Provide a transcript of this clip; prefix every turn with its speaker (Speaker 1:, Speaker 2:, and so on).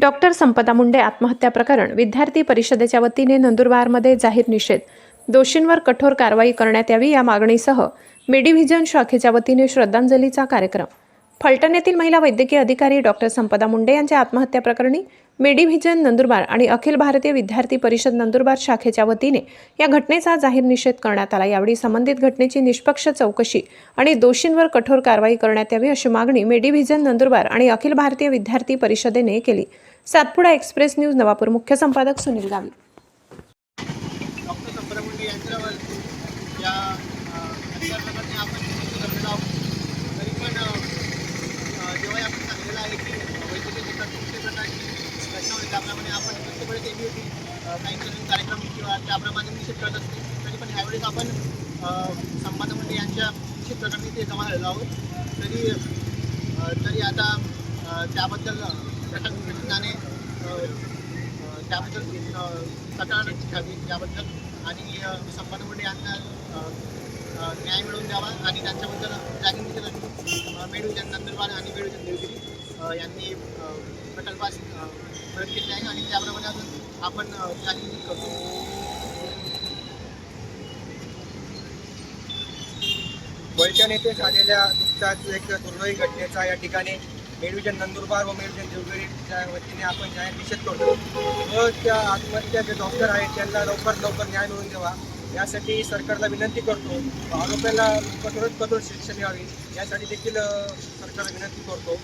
Speaker 1: Doctor संपदा मुंडे आत्महत्या प्रकरण विद्यार्थी परिषदेच्या वतीने नंदुरबारमध्ये जाहीर निषेध. दोषींवर कठोर कारवाई करण्यात यावी या मागणीसह मेडिव्हिजन शाखेच्या वतीने श्रद्धांजलीचा कार्यक्रम. फलटण येथील महिला वैद्यकीय अधिकारी डॉक्टर संपदा मुंडे यांच्या आत्महत्या प्रकरणी मेडिव्हिजन नंदुरबार आणि अखिल भारतीय विद्यार्थी परिषद नंदुरबार शाखेच्या वतीने या घटनेचा जाहीर निषेध करण्यात आला. यावेळी संबंधित घटनेची निष्पक्ष चौकशी आणि दोषींवर कठोर कारवाई करण्यात यावी अशी मागणी मेडिव्हिजन नंदुरबार आणि अखिल भारतीय विद्यार्थी परिषदेने केली. सातपुडा एक्सप्रेस न्यूज नवापूर मुख्य संपादक सुनील गावी.
Speaker 2: डॉक्टर संपदा मुंडे यांच्यावर या आपण त्याप्रमाणे आपण प्रत्येकवेळेस केली होती. काही नवीन कार्यक्रम किंवा त्याप्रमाणे निश्चित करत असते. तरी पण ह्यावेळेस आपण संपादन मुंडे यांच्या निश्चित प्रकरणी ते जमा झालेलो आहोत. तरी तरी आता त्याबद्दल घटक घटनाने त्याबद्दल तक्रार घ्यावी त्याबद्दल आणि अ, मंडळी मुंडे यांना न्याय मिळवून द्यावा आणि त्यांच्याबद्दल जागीर मिळू त्यांना आणि मेडविजन देवगिरी यांनी प्रकल्पास मदत केली आहे आणि त्याप्रमाणे अजून आपण अ, करतो.
Speaker 3: फलटण येथे झालेल्या नुकताच एक दुर्दैवी घटनेचा या ठिकाणी मेडविजन नंदुरबार व मेडविजन देवगिरीच्या वतीने आपण जाहीर निषेध करतो. व त्या आत्महत्या जे डॉक्टर आहेत त्यांना लवकर लवकर न्याय मिळवून द्यावा. यासाठी सरकारला विनंती करतो. आरोपीला कठोरात कठोर शिक्षा मिळावी. यासाठी देखील सरकारला विनंती करतो.